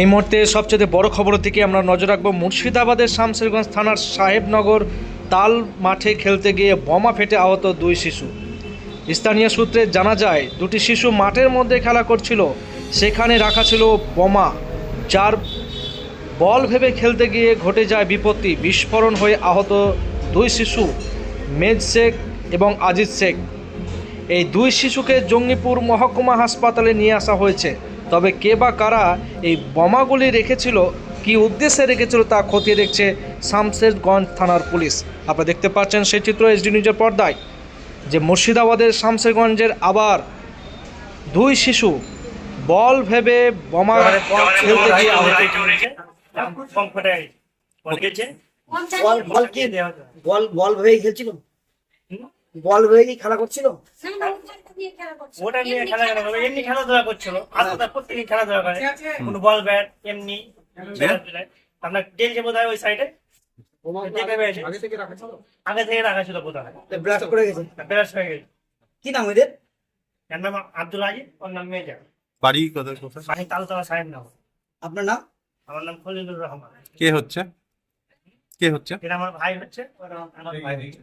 এই মুহূর্তে সবচেয়ে বড় খবরের দিকে আমরা নজর রাখব মুর্শিদাবাদের শামশেরগঞ্জ থানার সাহেবনগর তাল মাঠে খেলতে গিয়ে বোমা ফেটে আহত দুই শিশু। স্থানীয় সূত্রে জানা যায়, দুটি শিশু মাঠের মধ্যে খেলা করছিল, সেখানে রাখা ছিল বোমা, যার বল ভেবে খেলতে গিয়ে ঘটে যায় বিপত্তি, বিস্ফোরণ হয়ে আহত দুই শিশু, মেজ শেখ এবং আজিজ শেখ। এই দুই শিশুকে জঙ্গিপুর মহকুমা হাসপাতালে নিয়ে আসা হয়েছে। তবে কে বা কারা এই বোমাগুলি রেখেছিল কী উদ্দেশ্যে রেখেছিল তা খতিয়ে দেখছে শামশেরগঞ্জ থানার পুলিশ। আপনারা দেখতে পাচ্ছেন সেই চিত্র এসডি নিউজের পর্দায় যে মুর্শিদাবাদের শামশেরগঞ্জের আবার দুই শিশু বল ভেবে বোমা খেলতে গিয়ে আহত। বল বল বল কি বল বল ভেবেই খেলছিল? বল ভেবে খেলা করছিল? ওটা নিয়ে খেলা খেলা করবে? এমনি খেলাধুলা করছিল আলাদা প্রত্যেকদিন খেলাধুলা করে। কোনো বল ব্যাট এমনি বোধ হয় ওই সাইডে আগে থেকে রাখা ছিল? বোধ হয় করে গেছে। হয়ে কি নাম এদের এর নাম আব্দুল আজিজ ওর নাম মেজা। বাড়ি কোথায় কোথায়? তালতলা সাহেব নাম। আপনার নাম? আমার নাম খলিলুর রহমান। কে হচ্ছে? কে হচ্ছে? এটা আমার ভাই হচ্ছে। আমার ভাই হচ্ছে।